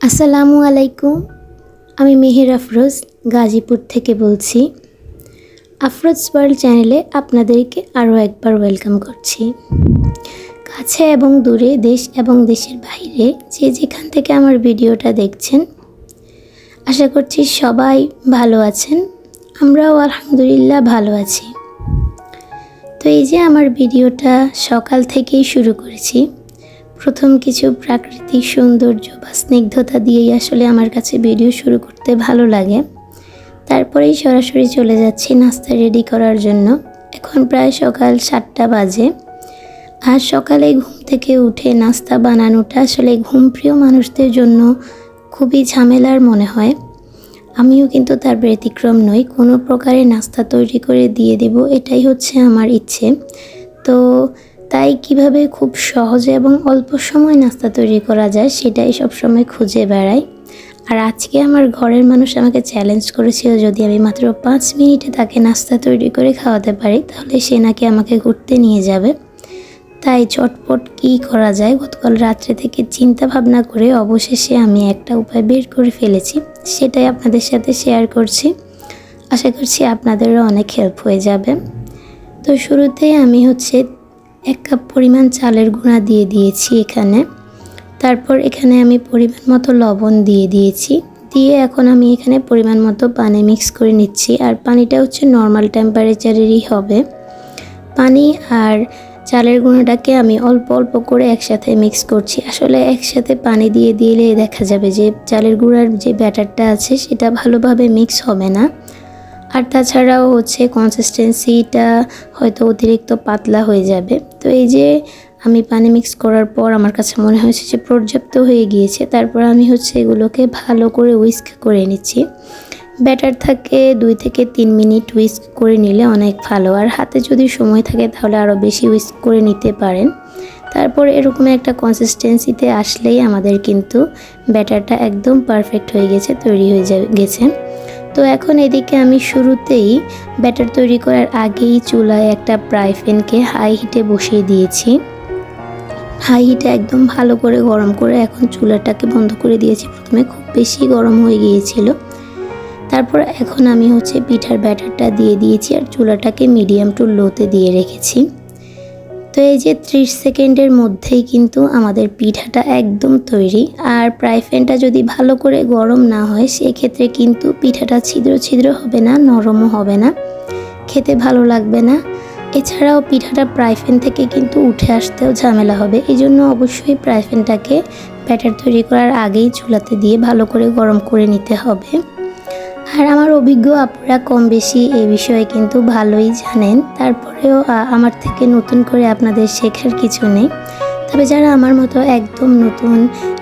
আসসালামু আলাইকুম। আমি মেহের আফরোজ, গাজীপুর থেকে বলছি। আফরোজ ওয়ার্ল্ড চ্যানেলে আপনাদেরকে আরও একবার ওয়েলকাম করছি। কাছে এবং দূরে, দেশ এবং দেশের বাইরে যে যেখান থেকে আমার ভিডিওটা দেখছেন, আশা করছি সবাই ভালো আছেন। আমরাও আলহামদুলিল্লাহ ভালো আছি। তো এই যে আমার ভিডিওটা সকাল থেকেই শুরু করেছি প্রথম কিছু প্রাকৃতিক সৌন্দর্য বা স্নিগ্ধতা দিয়েই আসলে আমার কাছে ভিডিও শুরু করতে ভালো লাগে। তারপরেই সরাসরি চলে যাচ্ছি নাস্তা রেডি করার জন্য। এখন প্রায় সকাল সাতটা বাজে। আর সকালে ঘুম থেকে উঠে নাস্তা বানানোটা আসলে ঘুমপ্রিয় মানুষদের জন্য খুবই ঝামেলার মনে হয়। আমিও কিন্তু তার ব্যতিক্রম নই, কোনো প্রকারে নাস্তা তৈরি করে দিয়ে দেব, এটাই হচ্ছে আমার ইচ্ছে। তো তাই কীভাবে খুব সহজে এবং অল্প সময় নাস্তা তৈরি করা যায় সেটাই সবসময় খুঁজে বেড়াই। আর আজকে আমার ঘরের মানুষ আমাকে চ্যালেঞ্জ করেছিল যদি আমি মাত্র পাঁচ মিনিটে তাকে নাস্তা তৈরি করে খাওয়াতে পারি, তাহলে সে নাকি আমাকে ঘুরতে নিয়ে যাবে। তাই চটপট কী করা যায়? গতকাল রাত্রে থেকে চিন্তা ভাবনা করে অবশেষে আমি একটা উপায় বের করে ফেলেছি, সেটাই আপনাদের সাথে শেয়ার করছি। আশা করছি আপনাদেরও অনেক হেল্প হয়ে যাবে। তো শুরুতেই আমি হচ্ছে এক কাপ পরিমাণ চালের গুঁড়া দিয়ে দিয়েছি এখানে। তারপর এখানে আমি পরিমাণ মতো লবণ দিয়ে দিয়েছি। দিয়ে এখন আমি এখানে পরিমাণ মতো পানি মিক্স করে নিচ্ছি। আর পানিটা হচ্ছে নর্মাল টেম্পারেচারেরই হবে। পানি আর চালের গুঁড়োটাকে আমি অল্প অল্প করে একসাথে মিক্স করছি। আসলে একসাথে পানি দিয়ে দিলে দেখা যাবে যে চালের গুঁড়ার যে ব্যাটারটা আছে সেটা ভালোভাবে মিক্স হবে না। আর তাছাড়াও হচ্ছে কনসিস্টেন্সিটা হয়তো অতিরিক্ত পাতলা হয়ে যাবে। তো এই যে আমি পানি মিক্স করার পর আমার কাছে মনে হয়েছে যে পর্যাপ্ত হয়ে গিয়েছে, তারপর আমি হচ্ছে এগুলোকে ভালো করে উইস্ক করে নিচ্ছি। ব্যাটার থাকে দুই থেকে তিন মিনিট উইস্ক করে নিলে অনেক ভালো। আর হাতে যদি সময় থাকে তাহলে আরও বেশি উইস্ক করে নিতে পারেন। তারপর এরকম একটা কনসিস্টেন্সিতে আসলেই আমাদের কিন্তু ব্যাটারটা একদম পারফেক্ট হয়ে গেছে, তৈরি হয়ে গেছে। তো এখন এদিকে আমি শুরুতেই ব্যাটার তৈরি করার আগেই চুলায় একটা ফ্রাই প্যানকে হাই হিটে বসিয়ে দিয়েছি। হাই হিটে একদম ভালো করে গরম করে এখন চুলাটাকে বন্ধ করে দিয়েছি। প্রথমে খুব বেশি গরম হয়ে গিয়েছিল। তারপর এখন আমি হচ্ছে পিঠার ব্যাটারটা দিয়ে দিয়েছি আর চুলাটাকে মিডিয়াম টু লোতে দিয়ে রেখেছি। তো এই যে ত্রিশ সেকেন্ডের মধ্যেই কিন্তু আমাদের পিঠাটা একদম তৈরি। আর প্রায় যদি ভালো করে গরম না হয়, সেক্ষেত্রে কিন্তু পিঠাটা ছিদ্র ছিদ্র হবে না, নরমও হবে না, খেতে ভালো লাগবে না। এছাড়াও পিঠাটা প্রায় ফ্যান থেকে কিন্তু উঠে আসতেও ঝামেলা হবে। এই জন্য অবশ্যই প্রায় ফ্যানটাকে ব্যাটার তৈরি করার আগেই চুলাতে দিয়ে ভালো করে গরম করে নিতে হবে। আর আমার অভিজ্ঞ আপুরা কম বেশি এই বিষয়ে কিন্তু ভালোই জানেন। তারপরেও আমার থেকে নতুন করে আপনাদের শেখার কিছু নেই। তবে যারা আমার মতো একদম নতুন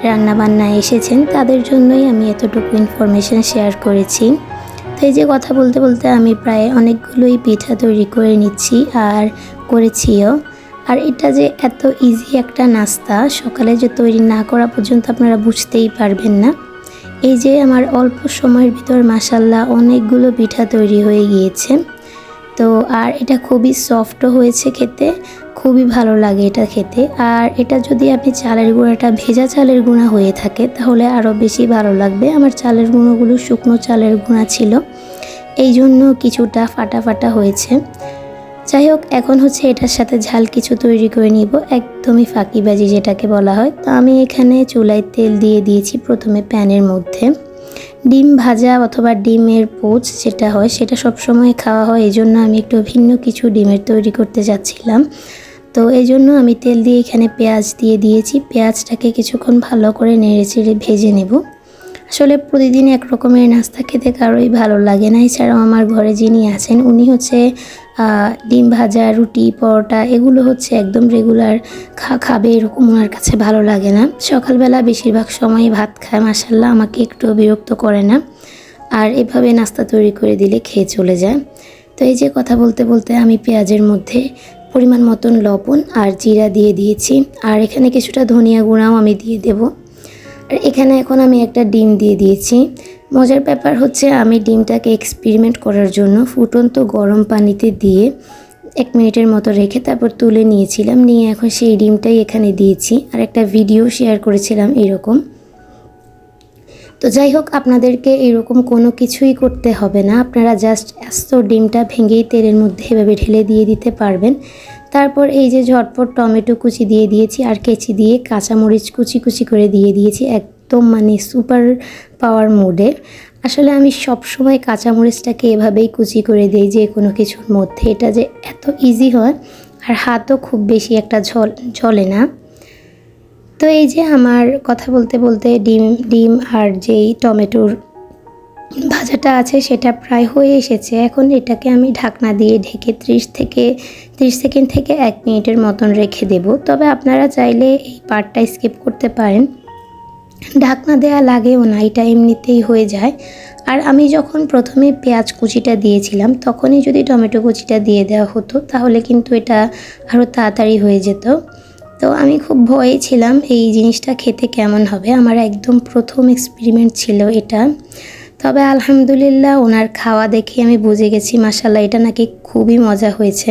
রান্নাবান্না এসেছেন, তাদের জন্যই আমি এতটুকু ইনফরমেশান শেয়ার করেছি। তো এই যে কথা বলতে বলতে আমি প্রায় অনেকগুলোই পিঠা তৈরি করে নিচ্ছি আর করেছিও। আর এটা যে এত ইজি একটা নাস্তা, সকালে যে তৈরি না করা পর্যন্ত আপনারা বুঝতেই পারবেন না। এই যে আমার অল্প সময়ের ভিতর মাসাল্লাহ অনেকগুলো পিঠা তৈরি হয়ে গিয়েছে। তো আর এটা খুবই সফটও হয়েছে খেতে, খুবই ভালো লাগে এটা খেতে। আর এটা যদি আপনি চালের গুঁড়াটা ভেজা চালের গুঁড়া হয়ে থাকে, তাহলে আরও বেশি ভালো লাগবে। আমার চালের গুঁড়োগুলো শুকনো চালের গুঁড়া ছিল। এই জন্য কিছুটা ফাটা ফাটা হয়েছে। যাই হোক এখন হচ্ছে এটার সাথে ঝাল কিছু তৈরি করে নিব, একদমই ফাঁকিবাজি যেটাকে বলা হয়। তো আমি এখানে চুলায় তেল দিয়ে দিয়েছি প্রথমে প্যানের মধ্যে। ডিম ভাজা অথবা ডিমের পোচ যেটা হয়, সেটা সবসময় খাওয়া হয় এই জন্য আমি একটু ভিন্ন কিছু ডিমের তৈরি করতে যাচ্ছিলাম। তো এই জন্য আমি তেল দিয়ে এখানে পেঁয়াজ দিয়ে দিয়েছি। পেঁয়াজটাকে কিছুক্ষণ ভালো করে নেড়ে চেড়ে ভেজে নেব। আসলে প্রতিদিন এক রকমের নাস্তা খেতে কারোই ভালো লাগে না। এছাড়াও আমার ঘরে যিনি আছেন, উনি হচ্ছে ডিম ভাজা, রুটি, পরোটা, এগুলো হচ্ছে একদম রেগুলার খা, খাবে এরকম ওনার কাছে ভালো লাগে না। সকালবেলা বেশিরভাগ সময় ভাত খায় মাসাল্লাহ আমাকে একটু বিরক্ত করে না। আর এভাবে নাস্তা তৈরি করে দিলে খেয়ে চলে যায়। তো এই যে কথা বলতে বলতে আমি পেঁয়াজের মধ্যে পরিমাণ মতন লবণ আর জিরা দিয়ে দিয়েছি। আর এখানে কিছুটা ধনিয়া গুঁড়াও আমি দিয়ে দেব। আর এখানে এখন আমি একটা ডিম দিয়ে দিয়েছি। মজার ব্যাপার হচ্ছে আমি ডিমটাকে এক্সপেরিমেন্ট করার জন্য ফুটন্ত গরম পানিতে দিয়ে এক মিনিটের মতো রেখে তারপর তুলে নিয়েছিলাম। নিয়ে এখন সেই ডিমটাই এখানে দিয়েছি আর একটা ভিডিও শেয়ার করেছিলাম এরকম। তো যাই হোক, আপনাদেরকে এরকম কোনো কিছুই করতে হবে না। আপনারা জাস্ট আস্ত ডিমটা ভেঙেই তেলের মধ্যে এভাবে ঢেলে দিয়ে দিতে পারবেন। তারপর এই যে ঝটপট টমেটো কুচি দিয়ে দিয়েছি আর কেচি দিয়ে কাঁচামরিচ কুচি কুচি করে দিয়ে দিয়েছি একদম মানে সুপার পাওয়ার মোডে। আসলে আমি সব সময় কাঁচামরিচটাকে এভাবেই কুচি করে দিই যে কোনো কিছুর মধ্যে। এটা যে এত ইজি হয় আর হাতও খুব বেশি একটা ঝল, ঝলে না। তো এই যে আমার কথা বলতে বলতে ডিম ডিম আর যেই টমেটোর ভাজাটা আছে, সেটা প্রায় হয়ে এসেছে। এখন এটাকে আমি ঢাকনা দিয়ে ঢেকে ত্রিশ থেকে, ত্রিশ সেকেন্ড থেকে এক মিনিটের মতন রেখে দেব। তবে আপনারা চাইলে এই পার্টটা স্কিপ করতে পারেন। ঢাকনা দেওয়া লাগেও না, এটা এমনিতেই হয়ে যায়। আর আমি যখন প্রথমে পেঁয়াজ কুচিটা দিয়েছিলাম, তখনই যদি টমেটো কুচিটা দিয়ে দেওয়া হতো, তাহলে কিন্তু এটা আরও তাড়াতাড়ি হয়ে যেত। তো আমি খুব ভয়ে ছিলাম, এই জিনিসটা খেতে কেমন হবে? আমার একদম প্রথম এক্সপেরিমেন্ট ছিল এটা। তবে আলহামদুলিল্লাহ ওনার খাওয়া দেখে আমি বুঝে গেছি মাসাল্লাহ এটা নাকি খুবই মজা হয়েছে।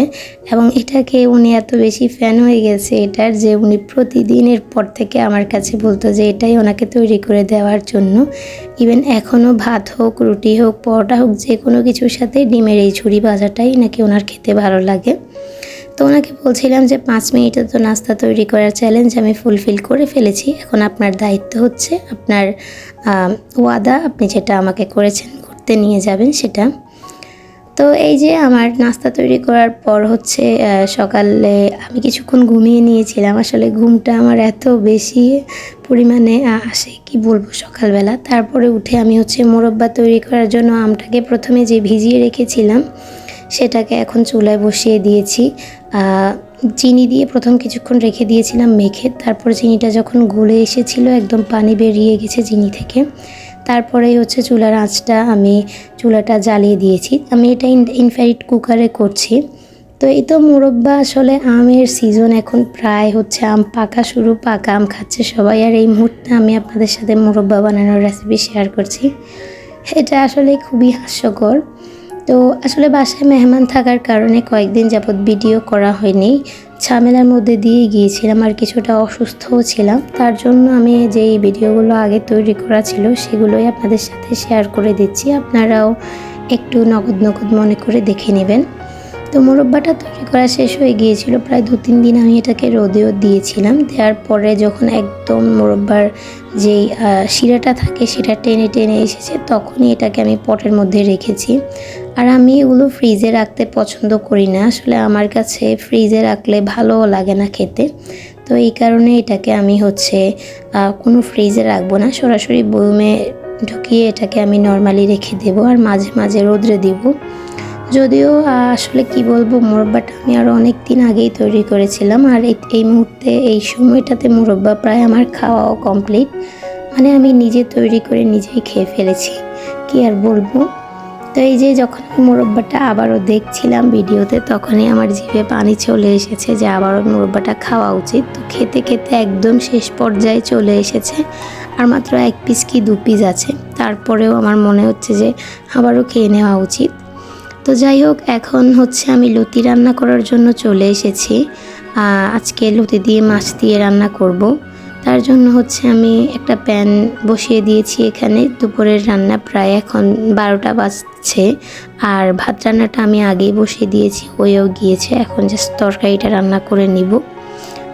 এবং এটাকে উনি এত বেশি ফ্যান হয়ে গেছে, এটার যে উনি প্রতিদিনের পর থেকে আমার কাছে বলতো যে এটাই ওনাকে তৈরি করে দেওয়ার জন্য। ইভেন এখনও ভাত হোক, রুটি হোক, পরোটা হোক, যে কোনো কিছুর সাথে ডিমের এই ছুরি ভাজাটাই নাকি ওনার খেতে ভালো লাগে। তো ওনাকে বলছিলাম যে পাঁচ মিনিটে তো নাস্তা তৈরি করার চ্যালেঞ্জ আমি ফুলফিল করে ফেলেছি। এখন আপনার দায়িত্ব হচ্ছে আপনার ওয়াদা আপনি যেটা আমাকে করেছেন করতে নিয়ে যাবেন সেটা। তো এই যে আমার নাস্তা তৈরি করার পর হচ্ছে সকালে আমি কিছুক্ষণ ঘুমিয়ে নিয়েছিলাম। আসলে ঘুমটা আমার এত বেশি পরিমাণে আসে কি বলব সকালবেলা। তারপরে উঠে আমি হচ্ছে মোরব্বা তৈরি করার জন্য আমটাকে প্রথমে যে ভিজিয়ে রেখেছিলাম সেটাকে এখন চুলায় বসিয়ে দিয়েছি। চিনি দিয়ে প্রথম কিছুক্ষণ রেখে দিয়েছিলাম মেখে। তারপর চিনিটা যখন গলে এসেছিল, একদম পানি বেরিয়ে গেছে চিনি থেকে। তারপরেই হচ্ছে চুলার আঁচটা আমি চুলাটা জ্বালিয়ে দিয়েছি। আমি এটা ইনফ্যারিট কুকারে করছি। তো এই তো মুরব্বা, আসলে আমের সিজন এখন প্রায় হচ্ছে আম পাকা শুরু, পাকা আম খাচ্ছে সবাই। আর এই মুহূর্তে আমি আপনাদের সাথে মুরব্বা বানানোর রেসিপি শেয়ার করছি। এটা আসলে খুবই হাস্যকর। তো আসলে বাসায় মেহমান থাকার কারণে কয়েকদিন যাবৎ ভিডিও করা হয়নি। ঝামেলার মধ্যে দিয়ে গিয়েছিলাম আর কিছুটা অসুস্থও ছিলাম। তার জন্য আমি যেই ভিডিওগুলো আগে তৈরি করা ছিল সেগুলোই আপনাদের সাথে শেয়ার করে দিচ্ছি। আপনারাও একটু নগদ নগদ মনে করে দেখে নেবেন। তো মোরব্বাটা তৈরি করা শেষ হয়ে গিয়েছিল। প্রায় দু তিন দিন আমি এটাকে রোদেও দিয়েছিলাম। দেওয়ার পরে যখন একদম মোরব্বার যেই শিরাটা থাকে সেটা টেনে টেনে এসেছে, তখনই এটাকে আমি পটের মধ্যে রেখেছি। আর আমি এগুলো ফ্রিজে রাখতে পছন্দ করি না। আসলে আমার কাছে ফ্রিজে রাখলে ভালোও লাগে না খেতে। তো এই কারণে এটাকে আমি হচ্ছে কোনো ফ্রিজে রাখব না। সরাসরি বয়মে ঢুকিয়ে এটাকে আমি নর্মালি রেখে দেবো আর মাঝে মাঝে রোদ্রে দেবো। যদিও আসলে কি বলব, মোরব্বাটা আমি আরও অনেক দিন আগেই তৈরি করেছিলাম আর এই মুহূর্তে, এই সময়টাতে মোরব্বা প্রায় আমার খাওয়াও কমপ্লিট মানে আমি নিজে তৈরি করে নিজেই খেয়ে ফেলেছি। কি আর বলব? তো এই যে যখন মোরব্বাটা আবারও দেখছিলাম ভিডিওতে, তখনই আমার জিভে পানি চলে এসেছে যে আবারও মুরব্বাটা খাওয়া উচিত। তো খেতে খেতে একদম শেষ পর্যায়ে চলে এসেছে, আর মাত্র এক পিস কি দু পিস আছে। তারপরেও আমার মনে হচ্ছে যে আবারও খেয়ে নেওয়া উচিত। তো যাই হোক, এখন হচ্ছে আমি লতি রান্না করার জন্য চলে এসেছি। আজকে লতি দিয়ে মাছ দিয়ে রান্না করব। তার জন্য হচ্ছে আমি একটা প্যান বসিয়ে দিয়েছি এখানে। দুপুরের রান্না প্রায় এখন বারোটা বাজছে। আর ভাত রান্নাটা আমি আগেই বসিয়ে দিয়েছি হয়েও গিয়েছে। এখন জাস্ট তরকারিটা রান্না করে নিব।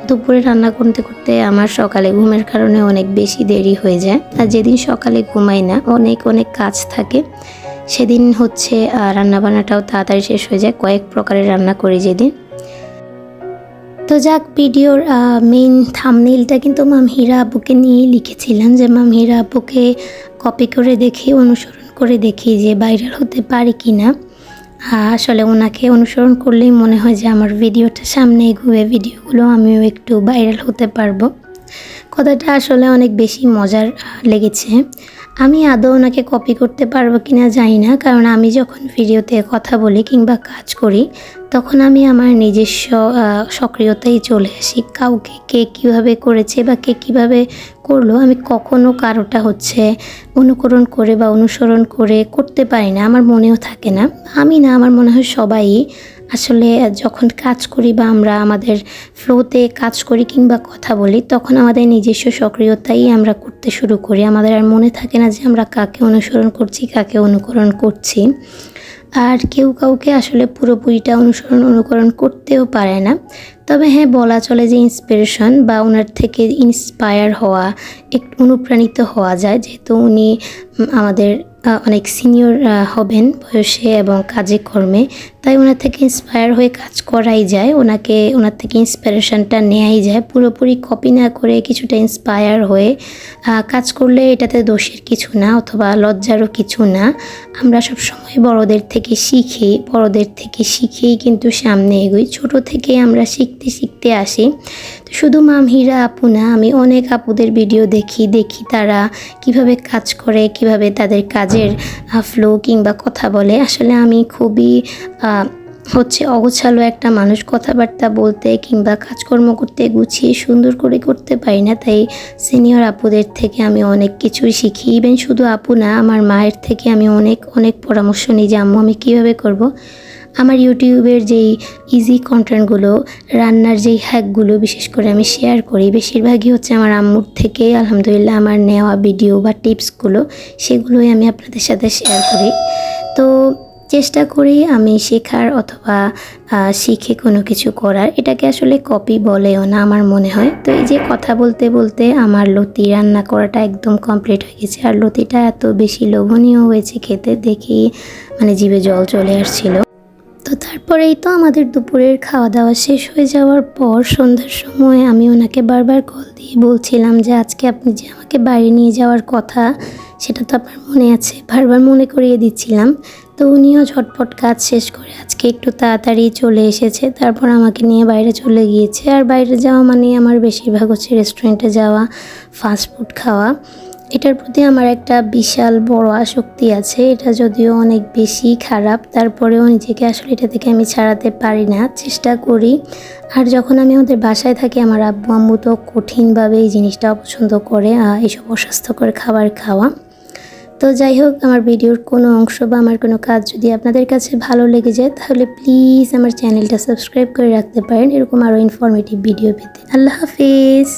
দুপুরে রান্না করতে করতে আমার সকালে ঘুমের কারণে অনেক বেশি দেরি হয়ে যায়। আর যেদিন সকালে ঘুমাই না, অনেক অনেক কাজ থাকে। সেদিন হচ্ছে রান্নাবান্নাটাও তাড়াতাড়ি শেষ হয়ে যায়। কয়েক প্রকারের রান্না করি যেদিন। তো যাক, ভিডিওর মেইন থামনেইলটা কিন্তু মাম হীরা আব্বুকে নিয়েই লিখেছিলাম যে, মাম হীরা আব্বুকে কপি করে দেখি, অনুসরণ করে দেখি যে ভাইরাল হতে পারি কি না। আসলে ওনাকে অনুসরণ করলেই মনে হয় যে আমার ভিডিওটা সামনে এগুবে, ভিডিওগুলো আমিও একটু ভাইরাল হতে পারব। কথাটা আসলে অনেক বেশি মজার লেগেছে। আমি আদৌ ওনাকে কপি করতে পারব কি না জানি না, কারণ আমি যখন ভিডিওতে কথা বলি কিংবা কাজ করি তখন আমি আমার নিজস্ব সক্রিয়তাই চলে আসি। কাউকে কে কীভাবে করেছে বা কে কীভাবে করল, আমি কখনো কারোটা হচ্ছে অনুকরণ করে বা অনুসরণ করে করতে পারি না। আমার মনেও থাকে না। আমি না, আমার মনে হয় সবাই আসলে যখন কাজ করি বা আমরা আমাদের ফ্লোতে কাজ করি কিংবা কথা বলি, তখন আমাদের নিজস্ব সক্রিয়তাই আমরা করতে শুরু করি। আমাদের আর মনে থাকে না যে আমরা কাকে অনুসরণ করছি, কাকে অনুকরণ করছি। আর কেউ কাউকে আসলে পুরোপুরিটা অনুসরণ, অনুকরণ করতেও পারে না। তবে হ্যাঁ বলা চলে যে ইন্সপিরেশন বা ওনার থেকে ইন্সপায়ার হওয়া একটু অনুপ্রাণিত হওয়া যায়। যেহেতু উনি আমাদের অনেক সিনিয়র হবেন বয়সে এবং কাজে কর্মে। তাই ওনার থেকে ইন্সপায়ার হয়ে কাজ করাই যায়। ওনাকে, ওনার থেকে ইন্সপিরেশনটা নেওয়াই যায়। পুরোপুরি কপি না করে কিছুটা ইন্সপায়ার হয়ে কাজ করলে এটাতে দোষের কিছু না অথবা লজ্জারও কিছু না। আমরা সব সময় বড়দের থেকে শিখি। বড়দের থেকে শিখেই কিন্তু সামনে এগোই। ছোট থেকে আমরা শিখতে শিখতে আসি। শুধু মামহিরা আপু না, আমি অনেক আপুদের ভিডিও দেখি দেখি তারা কীভাবে কাজ করে, কীভাবে তাদের কাজের ফ্লো কিংবা কথা বলে। আসলে আমি খুবই হচ্ছে অগোছালো একটা মানুষ। কথাবার্তা বলতে কিংবা কাজকর্ম করতে গুছিয়ে সুন্দর করে করতে পারি না। তাই সিনিয়র আপুদের থেকে আমি অনেক কিছুই শিখি। ইভেন শুধু আপু না, আমার মায়ের থেকে আমি অনেক অনেক পরামর্শ নিই যে, আম্মু, আমি কীভাবে করব। আমার ইউটিউবের যেই ইজি কন্টেন্টগুলো রান্নার যেই হ্যাকগুলো বিশেষ করে আমি শেয়ার করি, বেশিরভাগই হচ্ছে আমার আম্মুর থেকে, আলহামদুলিল্লাহ আমার নেওয়া ভিডিও বা টিপসগুলো সেগুলোই আমি আপনাদের সাথে শেয়ার করি। তো চেষ্টা করি আমি শেখার অথবা শিখে কোনো কিছু করার। এটাকে আসলে কপি বলেও না আমার মনে হয়। তো এই যে কথা বলতে বলতে আমার লতি রান্না করাটা একদম কমপ্লিট হয়ে গেছে। আর লতিটা এত বেশি লোভনীয় হয়েছে খেতে দেখি মানে জিভে জল চলে আসছিল। তো তারপরেই তো আমাদের দুপুরের খাওয়া দাওয়া শেষ হয়ে যাওয়ার পর সন্ধ্যার সময় আমি ওনাকে বারবার কল দিয়ে বলছিলাম যে, আজকে আপনি যে আমাকে বাইরে নিয়ে যাওয়ার কথা, সেটা তো আপনার মনে আছে। বারবার মনে করিয়ে দিচ্ছিলাম। তো উনিও ঝটপট কাজ শেষ করে আজকে একটু তাড়াতাড়ি চলে এসেছে। তারপর আমাকে নিয়ে বাইরে চলে গিয়েছে। আর বাইরে যাওয়া মানে আমার বেশিরভাগ হচ্ছে রেস্টুরেন্টে যাওয়া ফাস্টফুড খাওয়া। এটার প্রতি আমার একটা বিশাল বড় আসক্তি আছে। এটা যদিও অনেক বেশি খারাপ, তারপরেও নিজেকে আসলে এটা থেকে আমি ছাড়াতে পারি না, চেষ্টা করি। আর যখন আমি ওদের বাসায় থাকি, আমার আব্বু আম্মু তো কঠিনভাবে এই জিনিসটা অপছন্দ করে এইসব অস্বাস্থ্যকর খাবার খাওয়া। তো যাই হোক, আমার ভিডিওর কোনো অংশ বা আমার কোনো কাজ যদি আপনাদের কাছে ভালো লেগে যায়, তাহলে প্লিজ আমার চ্যানেলটা সাবস্ক্রাইব করে রাখতে পারেন, এরকম আরও ইনফরমেটিভ ভিডিও পেতে। আল্লাহ হাফিজ!